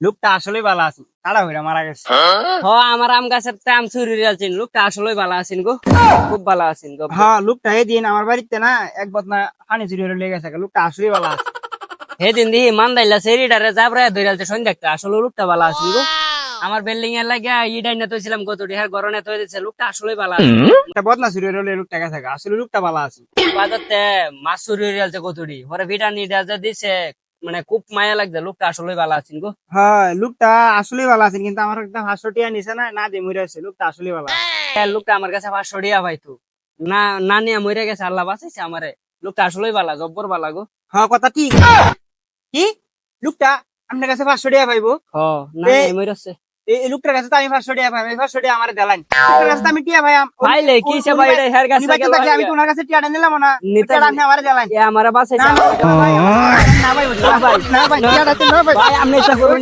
লোকটা আসলে ভালো আছে। তাড়া হইরা মারা গেছে। হ আমার আম গাছের তে আম চুরি আছেন লোকটা আসলে ভালো আছেন গো। খুব ভালো আছেন গো। হ্যাঁ লোকটা এই দিন আমার বাড়িতে না এক বদনা পানি চুরি হয়ে লেগে গেছে। লোকটা আসলে ভালো আছে। সেদিন দিহি মান দাইলা সেরিডারে যাবরা ধইরালতে সন্ধ্যা একটা আসলে লোকটা ভালো আছেন গো। আমার বিল্ডিং এর লাগে ইডাই না তৈছিলাম কত ডিহার গরনে তৈ দিছে। লোকটা আসলে ভালো আছে। একটা বদনা চুরি হয়ে লোকটা গেছে আসলে লোকটা ভালো আছে। বাজারতে মাছ চুরি হইরালতে কতটি পরে ভিটানি যা দিছে। মানে খুব মায়া লাগছে লোকটা আসলে ভালো আছেন গো হ্যাঁ লোকটা আসলে ভালো আছে কিন্তু আমার একটা পাঁচশো টিয়া নিছে না না দিয়ে মরে আছে লোকটা আসলে ভালো আছে লোকটা আমার কাছে পাঁচশো দিয়া পাইতো না না নিয়ে মরে গেছে আল্লাহ বাঁচাইছে আমারে লোকটা আসলেই ভালো জব্বর ভালো গো হ্যাঁ কথা ঠিক কি লোকটা আপনার কাছে পাঁচশো টিয়া পাইবো হ না নিয়ে মরেছে এই লোকটার কাছে তো আমি পাঁচশো টিয়া পাই এই পাঁচশো টিয়া আমার দেলাইন লোকটার কাছে আমি টিয়া পাইয়াম পাইলে কি সে ভাই হের কাছে আমি তো ওনার কাছে টিয়াটা নিলাম না টিয়াটা আমার দেলাইন এ আমারে বাঁচাইছে না ভাই না ভাই না ভাই টিয়াটা